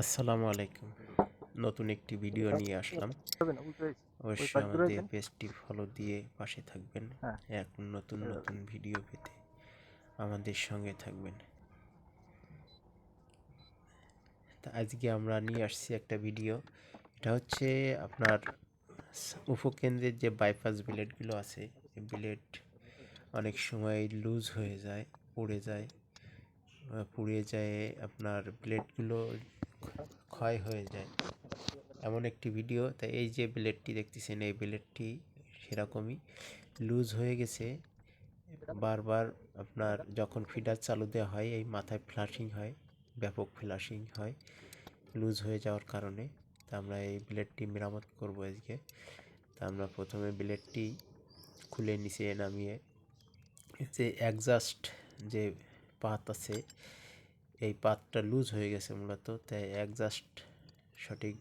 আসসালামু আলাইকুম। নতুন একটি ভিডিও নিয়ে আসলাম। অবশ্যই আমাদের। পেজটি ফলো দিয়ে পাশে থাকবেন। হ্যাঁ। এক নতুন নতুন ভিডিও পেতে আমাদের সঙ্গে থাকবেন। তা আজকে আমরা নিয়ে আসছি একটা ভিডিও। এটা হচ্ছে আপনার উপকেন্দ্রের যে বাইপাস বিলেটগুলো আছে বিলেট অনেক সময় লুজ হয়ে যায় পড়ে যায়। পুড়ে যায় আপনার ব্লেডগুলো ক্ষয় হয়ে যায়। এমন একটি ভিডিও তাই এই যে ব্লেডটি দেখতেছেন, এই ব্লেডটি সেরকমই লুজ হয়ে গেছে। বারবার আপনার যখন ফিডার চালু দেওয়া হয়, এই মাথায় ফ্লাশিং হয়, ব্যাপক ফ্লাশিং হয় লুজ হয়ে যাওয়ার কারণে। তা আমরা এই ব্লেডটি মেরামত করব আজকে। তা আমরা প্রথমে ব্লেডটি খুলে নিচে নামিয়ে, যে অ্যাডজাস্ট যে পাত আছে এই পাতটা লুজ হয়ে গেছে মূলত, তাই অ্যাডজাস্ট সঠিক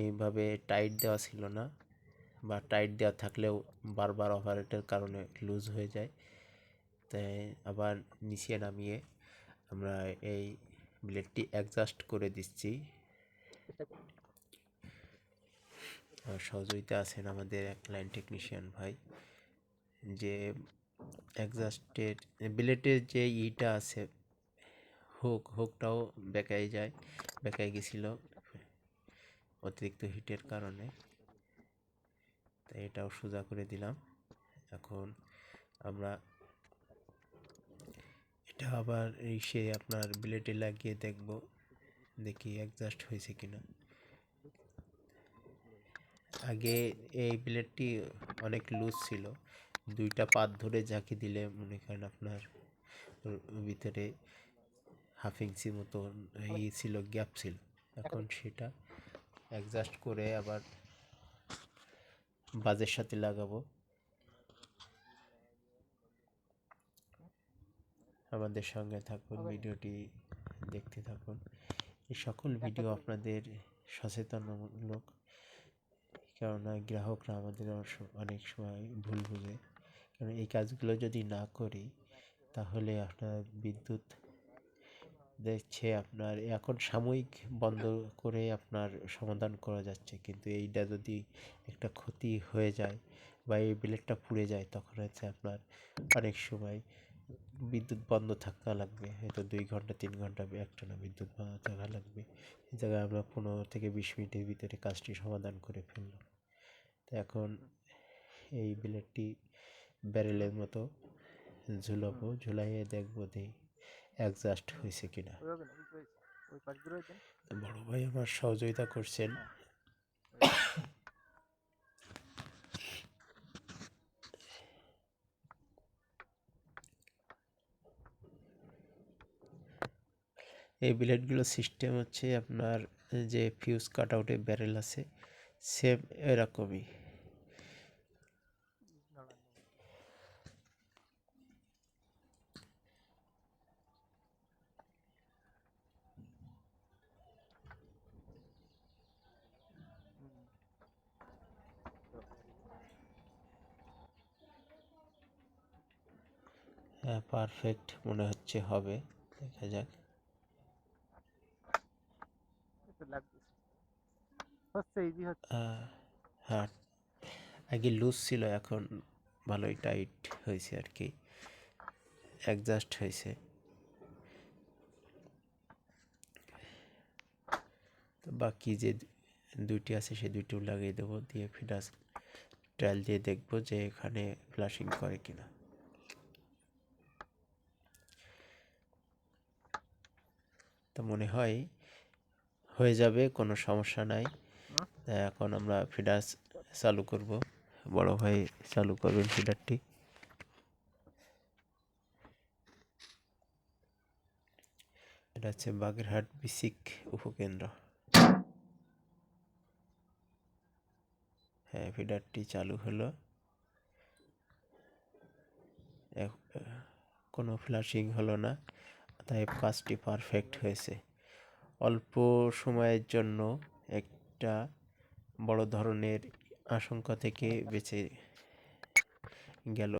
এইভাবে টাইট দেওয়া ছিল না বা টাইট দেওয়া থাকলেও বারবার অপারেটের কারণে লুজ হয়ে যায়। তাই আবার নিচে নামিয়ে আমরা এই ব্লেডটি অ্যাডজাস্ট করে দিচ্ছি। সহযোগিতা আছেন আমাদের এক লাইন টেকনিশিয়ান ভাই, যে অ্যাডজাস্টের ব্লেডের যে ইটা আছে হুক, হুকটাও বেঁকাই যায়, বেঁকাই গেছিল অতিরিক্ত হিটের কারণে। তাই এটাও সোজা করে দিলাম। এখন আমরা এটা আবার এই সে আপনার ব্লেডে লাগিয়ে দেখব, দেখি অ্যাডজাস্ট হয়েছে কিনা। আগে এই ব্লেডটি অনেক লুজ ছিল। দুইটা পাত ধরে ঝাঁকি দিলে মনে করেন আপনার ভিতরে হাফ ইঞ্চি মতো ই ছিল গ্যাপ ছিল। এখন সেটা অ্যাডজাস্ট করে আবার বাজের সাথে লাগাবো। আমাদের সঙ্গে থাকুন ভিডিওটি দেখতে থাকুন। এই সকল ভিডিও আপনাদের সচেতনমূলক কেননা গ্রাহকরা আমাদের অনেক সময় ভুল বুঝে। কারণ এই কাজগুলো যদি না করি তাহলে আপনার বিদ্যুৎ দেখছে আপনার, এখন সাময়িক বন্ধ করে আপনার সমাধান করা যাচ্ছে। কিন্তু এইটা যদি একটা ক্ষতি হয়ে যায় বা এই ব্লেডটা পুড়ে যায়, তখন হচ্ছে আপনার অনেক সময় বিদ্যুৎ বন্ধ থাকা লাগবে। হয়তো দুই ঘণ্টা, তিন ঘণ্টা একটানা বিদ্যুৎ বন্ধ থাকা লাগবে। এই জায়গায় আমরা পনেরো থেকে বিশ মিনিটের ভিতরে কাজটি সমাধান করে ফেললাম। তো এখন এই ব্লেডটি ব্যারেলের মতো ঝুলাবো, ঝুলাইয়ে দেখব দেই অ্যাডজাস্ট হয়েছে কিনা। বড় ভাই আমার সহযোগিতা করছেন। এই ব্লেডগুলো সিস্টেম হচ্ছে আপনার যে ফিউজ কাট আউটে ব্যারেল আছে সেম এরকমই। পারফেক্ট মনে হচ্ছে হবে। দেখা যাক। হ্যাঁ আগে লুজ ছিল এখন ভালোই টাইট হয়েছে আর কি। অ্যাডজাস্ট হয়েছে। তো বাকি যে দুইটি আছে সে দুইটিও লাগিয়ে দেবো। দিয়ে ফিডাস ট্রায়াল দিয়ে দেখব যে এখানে ফ্লাশিং করে কিনা। তো মনে হয় হয়ে যাবে, কোনো সমস্যা নাই। এখন আমরা ফিডার চালু করব। বড় ভাই চালু করবেন ফিডারটি। এটা হচ্ছে বাগেরহাট বিসিক উপকেন্দ্র। হ্যাঁ ফিডারটি চালু হলো। কোনো ফ্লাশিং হলো না। তাই কাজটি পারফেক্ট হয়েছে। অল্প সময়ের জন্য একটা বড় ধরনের আশঙ্কা থেকে বেঁচে গেল।